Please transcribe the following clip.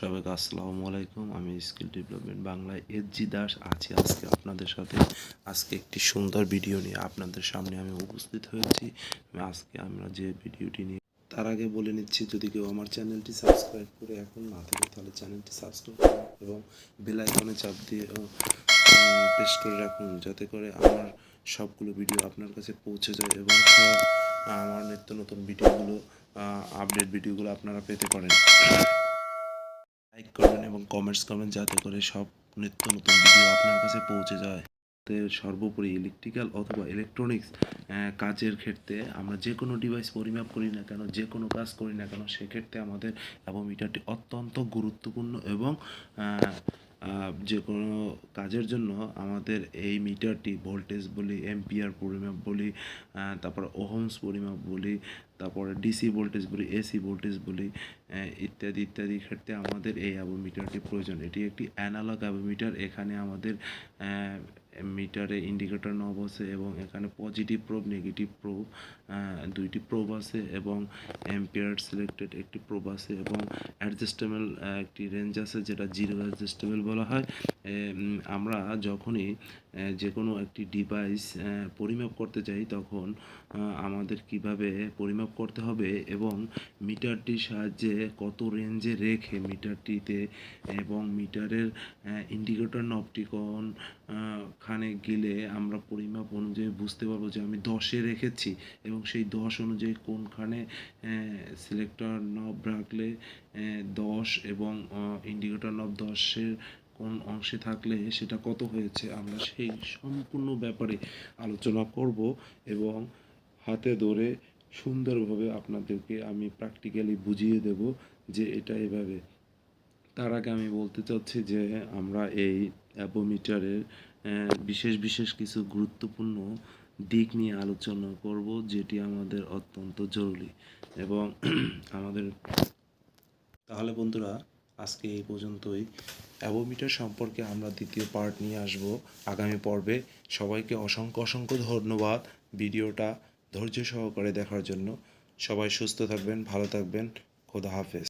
সবাইকে আসসালামু আলাইকুম। আমি স্কিল ডেভেলপমেন্ট বাংলায় এস জি দাস আছি আজকে আপনাদের সাথে। আজকে একটি সুন্দর ভিডিও নিয়ে আপনাদের সামনে আমি উপস্থিত হয়েছি। আজকে আমরা যে ভিডিওটি নিয়ে তার আগে বলে নিচ্ছি, যদি কেউ আমার চ্যানেলটি সাবস্ক্রাইব করে এখন না থাকে, তাহলে চ্যানেলটি সাবস্ক্রাইব করুন এবং বেল আইকনে চাপ দিয়ে প্রেস করে রাখুন যাতে করে আমার সবগুলো ভিডিও আপনার কাছে পৌঁছে যায় এবং আমার নিত্য নতুন ভিডিওগুলো আপডেট ভিডিওগুলো আপনারা পেতে পারেন। লাইক করবেন এবং কমেন্টস করবেন যাতে করে সব নিত্য নতুন ভিডিও আপনার কাছে পৌঁছে যায়। সর্বোপরি ইলেকট্রিক্যাল অথবা ইলেকট্রনিক্স কাজের ক্ষেত্রে আমরা যে কোনো ডিভাইস পরিমাপ করি না কেন, যে কোনো কাজ করি না কেন, সেক্ষেত্রে আমাদের অ্যাবোমিটারটি অত্যন্ত গুরুত্বপূর্ণ এবং যে কোনো কাজের জন্য আমাদের এই মিটারটি ভোল্টেজ বলি এমপিআর পরিমাপ বলি তারপর ওহমস পরিমাপ বলি, তারপরে ডিসি ভোল্টেজ বলি এসি ভোল্টেজ বলি ইত্যাদি ইত্যাদি ক্ষেত্রে আমাদের এই অ্যাবোমিটারটি প্রয়োজন। এটি একটি অ্যানালগ অ্যাবোমিটার। এখানে আমাদের মিটারে ইন্ডিকেটর নব আছে এবং এখানে পজিটিভ প্রোব নেগেটিভ প্রোব দুইটি প্রোব আছে এবং এম্পিয়ার সিলেক্টেড একটি প্রোব আছে এবং অ্যাডজাস্টেবল একটি রেঞ্জ আছে যেটা জিরো অ্যাডজাস্টেবল বলা হয়। আমরা যখনই যে কোনো একটি ডিভাইস পরিমাপ করতে যাই তখন আমাদের কীভাবে পরিমাপ করতে হবে এবং মিটারটির সাহায্যে কত রেঞ্জে রেখে মিটারটিতে এবং মিটারের ইন্ডিকেটর নবটি কোন আহ, খানে গেলে আমরা পরিমাপ অনুযায়ী বুঝতে পারব যে আমি দশে রেখেছি এবং সেই দশ অনুযায়ী কোনখানে সিলেক্টর নব রাখলে দশ এবং ইন্ডিকেটর নব দশের কোন অংশে থাকলে সেটা কত হয়েছে আমরা সেই সম্পূর্ণ ব্যাপারে আলোচনা করব এবং হাতে ধরে সুন্দরভাবে আপনাদেরকে আমি প্র্যাকটিক্যালি বুঝিয়ে দেব যে এটা এভাবে তার আগে আমি বলতে চাচ্ছি যে আমরা এই অ্যাপোমিটারের বিশেষ বিশেষ কিছু গুরুত্বপূর্ণ দিক নিয়ে আলোচনা করব যেটি আমাদের অত্যন্ত জরুরি। এবং আমাদের, তাহলে বন্ধুরা, আজকে এই পর্যন্তই। অ্যাবোমিটার সম্পর্কে আমরা দ্বিতীয় পার্ট নিয়ে আসব আগামী পর্বে। সবাইকে অসংখ্য অসংখ্য ধন্যবাদ ভিডিওটা ধৈর্য সহকারে দেখার জন্য। সবাই সুস্থ থাকবেন, ভালো থাকবেন। খোদা হাফেজ।